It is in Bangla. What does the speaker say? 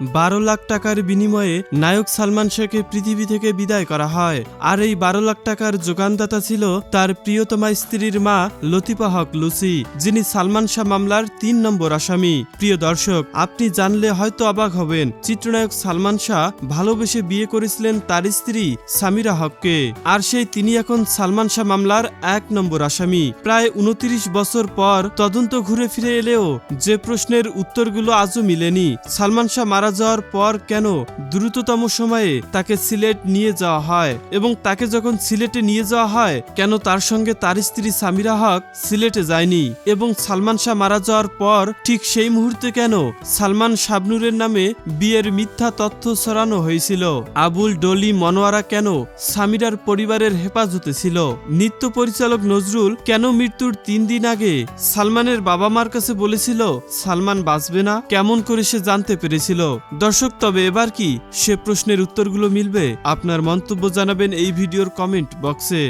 বারো লাখ টাকার বিনিময়ে নায়ক সালমান শাহকে পৃথিবী থেকে বিদায় করা হয়। আর এই বারো লাখ টাকার যোগানদাতা ছিল তার প্রিয়তমা স্ত্রীর মা লতিফা হক লুসি, যিনি সালমান শাহ মামলার তিন নম্বর আসামি। প্রিয় দর্শক, আপনি জানলে হয়তো অবাক হবেন, চিত্রনায়ক সালমান শাহ ভালোবেসে বিয়ে করেছিলেন তার স্ত্রী সামিরা হককে। আর সেই তিনি এখন সালমান শাহ মামলার এক নম্বর আসামি। প্রায় উনত্রিশ বছর পর তদন্ত ঘুরে ফিরে এলেও যে প্রশ্নের উত্তরগুলো আজও মিলেনি। সালমান শাহ মারা যাওয়ার পর কেন দ্রুততম সময়ে তাকে সিলেট নিয়ে যাওয়া হয় এবং তাকে যখন সিলেটে নিয়ে যাওয়া হয়, কেন তার সঙ্গে তার স্ত্রী সামিরা হক সিলেটে যায়নি? এবং সালমান শাহ মারা যাওয়ার পর ঠিক সেই মুহূর্তে কেন সালমান শাবনুরের নামে বিয়ের মিথ্যা তথ্য ছড়ানো হয়েছিল? আবুল, ডলি, মনোয়ারা কেন সামিরার পরিবারের হেফাজতে ছিল? নৃত্য পরিচালক নজরুল কেন মৃত্যুর তিন দিন আগে সালমানের বাবা মার কাছে বলেছিল, সালমান বাঁচবে না? কেমন করে সে জানতে পেরেছিল? দর্শক, তবে এবার কি সে প্রশ্নের উত্তরগুলো মিলবে? আপনার মন্তব্য জানাবেন এই ভিডিওর কমেন্ট বক্সে।